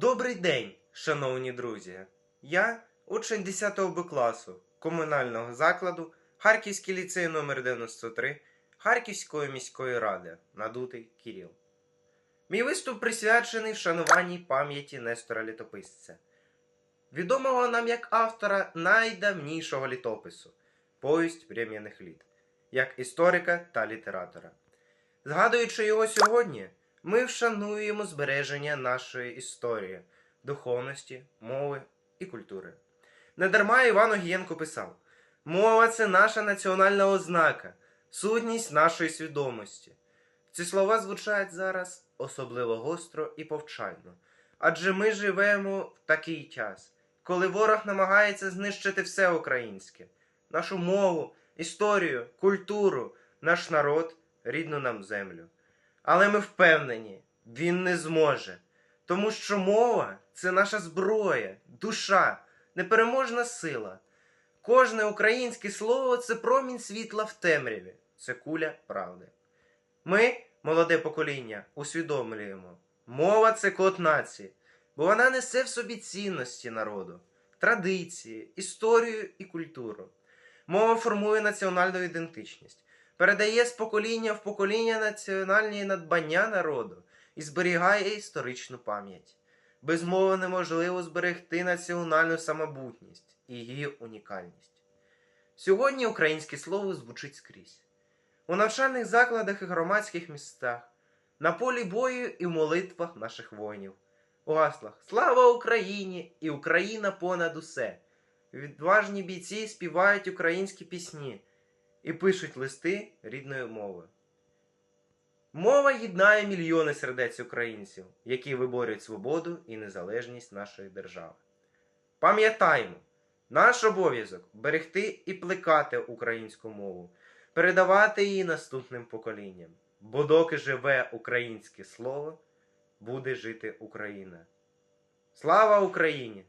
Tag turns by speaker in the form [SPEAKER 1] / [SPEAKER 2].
[SPEAKER 1] Добрий день, шановні друзі! Я учень 10 Б класу комунального закладу Харківський ліцей номер 93 Харківської міської ради Надутий Кіріл. Мій виступ присвячений вшануваній пам'яті Нестора Літописця, відомого нам як автора найдавнішого літопису Повість врем'яних літ, як історика та літератора. Згадуючи його сьогодні, ми вшануємо збереження нашої історії, духовності, мови і культури. Недарма Іван Огієнко писав: мова це наша національна ознака, сутність нашої свідомості. Ці слова звучать зараз особливо гостро і повчально, адже ми живемо в такий час, коли ворог намагається знищити все українське, нашу мову, історію, культуру, наш народ, рідну нам землю. Але ми впевнені, він не зможе, тому що мова це наша зброя, душа, непереможна сила. Кожне українське слово це промінь світла в темряві, це куля правди. Ми, молоде покоління, усвідомлюємо, мова це код нації, бо вона несе в собі цінності народу, традиції, історію і культуру. Мова формує національну ідентичність передає з покоління в покоління національні надбання народу і зберігає історичну пам'ять. Без мови неможливо зберегти національну самобутність і її унікальність. Сьогодні українське слово звучить скрізь. У навчальних закладах і громадських містах, на полі бою і в молитвах наших воїнів, у гаслах Слава Україні! і Україна понад усе! Відважні бійці співають українські пісні і пишуть листи рідною мовою. Мова єднає мільйони сердець українців, які виборюють свободу і незалежність нашої держави. Пам'ятаймо, наш обов'язок берегти і плекати українську мову, передавати її наступним поколінням. Бо доки живе українське слово, буде жити Україна. Слава Україні!